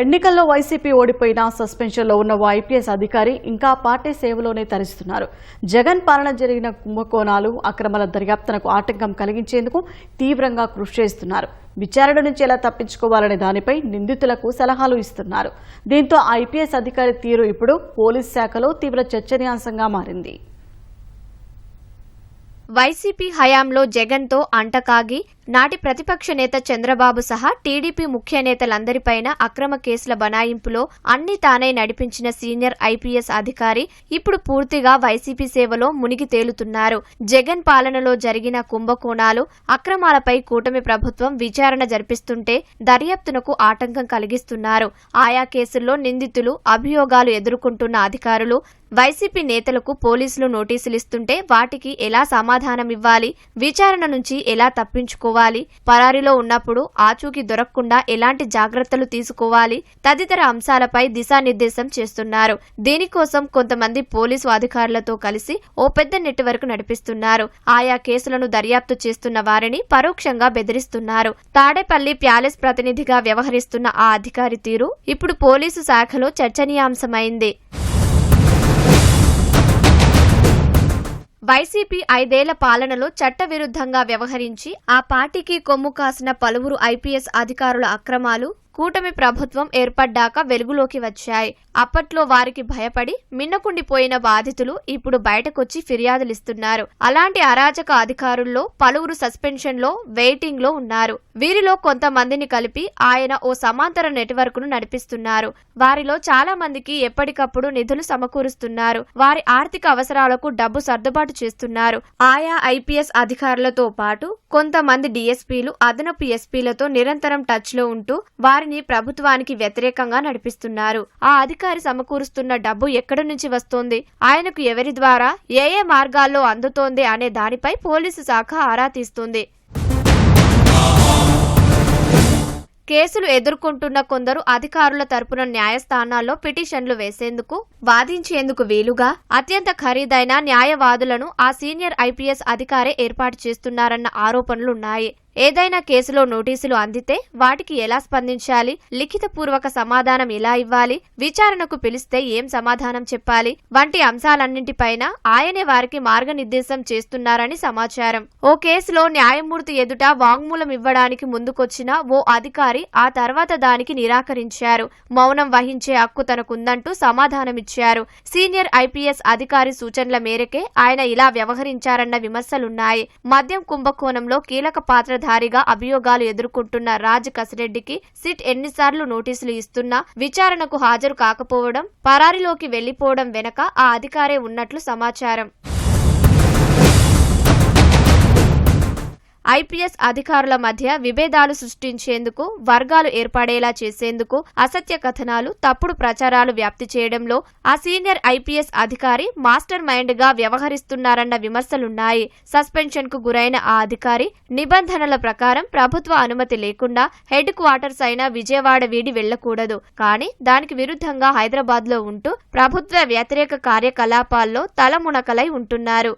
ఎన్నికల్లో వైసీపీ ఓడిపోయిన సస్పెన్షన్లో ఉన్న ఓ ఐపీఎస్ అధికారి ఇంకా పార్టీ సేవలోనే తరిస్తున్నారు. జగన్ పాలన జరిగిన కుంభకోణాలు అక్రమాల దర్యాప్తునకు ఆటంకం కలిగించేందుకు తీవ్రంగా కృషి చేస్తున్నారు. విచారణ నుంచి ఎలా తప్పించుకోవాలనే దానిపై నిందితులకు సలహాలు ఇస్తున్నారు. దీంతో ఐపీఎస్ అధికారి తీరు ఇప్పుడు పోలీస్ శాఖలో తీవ్ర చర్చనీయాంశంగా మారింది. వైసీపీ హయాంలో జగన్తో అంటకాగి నాటి ప్రతిపక్ష నేత చంద్రబాబు సహా టీడీపీ ముఖ్య నేతలందరిపైన అక్రమ కేసుల బనాయింపులో అన్ని తానే నడిపించిన సీనియర్ ఐపీఎస్ అధికారి ఇప్పుడు పూర్తిగా వైసీపీ సేవలో మునిగి తేలుతున్నారు. జగన్ పాలనలో జరిగిన కుంభకోణాలు అక్రమాలపై కూటమి ప్రభుత్వం విచారణ జరిపిస్తుంటే దర్యాప్తునకు ఆటంకం కలిగిస్తున్నారు. ఆయా కేసుల్లో నిందితులు అభియోగాలు ఎదుర్కొంటున్న అధికారులు వైసీపీ నేతలకు పోలీసులు నోటీసులిస్తుంటే వాటికి ఎలా సమాధానమివ్వాలి విచారణ నుంచి ఎలా తప్పించుకోవాలి పరారీలో ఉన్నప్పుడు ఆచూకీ దొరకకుండా ఎలాంటి జాగ్రత్తలు తీసుకోవాలి తదితర అంశాలపై దిశానిర్దేశం చేస్తున్నారు. దీనికోసం కొంతమంది పోలీసు అధికారులతో కలిసి ఓ పెద్ద నెట్వర్క్ నడిపిస్తున్నారు. ఆయా కేసులను దర్యాప్తు చేస్తున్న వారిని పరోక్షంగా బెదిరిస్తున్నారు. తాడేపల్లి ప్యాలెస్ ప్రతినిధిగా వ్యవహరిస్తున్న ఆ అధికారి తీరు ఇప్పుడు పోలీసు శాఖలో చర్చనీయాంశమైంది. వైసీపీ ఐదేళ్ళ పాలనలో చట్టవిరుద్ధంగా వ్యవహరించి ఆ పార్టీకి కొమ్ము కాసిన పలువురు ఐపీఎస్ అధికారుల అక్రమాలు కూటమి ప్రభుత్వం ఏర్పడ్డాక వెలుగులోకి వచ్చాయి. అప్పట్లో వారికి భయపడి మిన్నకుండిపోయిన బాధితులు ఇప్పుడు బయటకొచ్చి ఫిర్యాదులిస్తున్నారు. అలాంటి అరాచక అధికారుల్లో పలువురు సస్పెన్షన్లో వెయిటింగ్లో ఉన్నారు. వీరిలో కొంతమందిని కలిపి ఆయన ఓ సమాంతర నెట్వర్క్ను నడిపిస్తున్నారు. వారిలో చాలా మందికి ఎప్పటికప్పుడు నిధులు సమకూరుస్తున్నారు. వారి ఆర్థిక అవసరాలకు డబ్బు సర్దుబాటు చేస్తున్నారు. ఆయా ఐపీఎస్ అధికారులతో పాటు కొంతమంది డిఎస్పీలు అదనపు ఎస్పీలతో నిరంతరం టచ్లో ఉంటూ వారిని ప్రభుత్వానికి వ్యతిరేకంగా నడిపిస్తున్నారు. ఆ అధికారి సమకూరుస్తున్న డబ్బు ఎక్కడి నుంచి వస్తోంది? ఆయనకు ఎవరి ద్వారా ఏ ఏ మార్గాల్లో అందుతోంది అనే దానిపై పోలీసు శాఖ ఆరా తీస్తుంది. కేసులు ఎదుర్కొంటున్న కొందరు అధికారుల తరపున న్యాయస్థానాల్లో పిటిషన్లు వేసేందుకు వాదించేందుకు వీలుగా అత్యంత ఖరీదైన న్యాయవాదులను ఆ సీనియర్ ఐపీఎస్ అధికారే ఏర్పాటు చేస్తున్నారన్న ఆరోపణలున్నాయి. ఏదైనా కేసులో నోటీసులు అందితే వాటికి ఎలా స్పందించాలి? లిఖితపూర్వక సమాధానం ఎలా ఇవ్వాలి? విచారణకు పిలిస్తే ఏం సమాధానం చెప్పాలి? వంటి అంశాలన్నింటిపైన ఆయనే వారికి మార్గనిర్దేశం చేస్తున్నారని సమాచారం. ఓ కేసులో న్యాయమూర్తి ఎదుట వాంగ్మూలం ఇవ్వడానికి ముందుకొచ్చిన ఓ అధికారి ఆ తర్వాత దానికి నిరాకరించారు. మౌనం వహించే హక్కు తనకుందంటూ సమాధానమిచ్చారు. సీనియర్ ఐపీఎస్ అధికారి సూచనల మేరకే ఆయన ఇలా వ్యవహరించారన్న విమర్శలున్నాయి. మద్యం కుంభకోణంలో కీలక పాత్ర పాత్రధారిగా అభియోగాలు ఎదుర్కొంటున్న రాజ్ కసిరెడ్డికి సిట్ ఎన్నిసార్లు నోటీసులు ఇస్తున్నా విచారణకు హాజరు కాకపోవడం పరారిలోకి వెళ్ళిపోవడం వెనక ఆ అధికారే ఉన్నట్లు సమాచారం. ఐపీఎస్ అధికారుల మధ్య విభేదాలు సృష్టించేందుకు వర్గాలు ఏర్పడేలా చేసేందుకు అసత్య కథనాలు తప్పుడు ప్రచారాలు వ్యాప్తి చేయడంలో ఆ సీనియర్ ఐపీఎస్ అధికారి మాస్టర్ మైండ్గా వ్యవహరిస్తున్నారన్న విమర్శలున్నాయి. సస్పెన్షన్కు గురైన ఆ అధికారి నిబంధనల ప్రకారం ప్రభుత్వ అనుమతి లేకుండా హెడ్ క్వార్టర్స్ అయిన విజయవాడ వీడి వెళ్ళకూడదు కానీ దానికి విరుద్ధంగా హైదరాబాద్లో ఉంటూ ప్రభుత్వ వ్యతిరేక కార్యకలాపాల్లో తలమునకలై ఉంటున్నారు.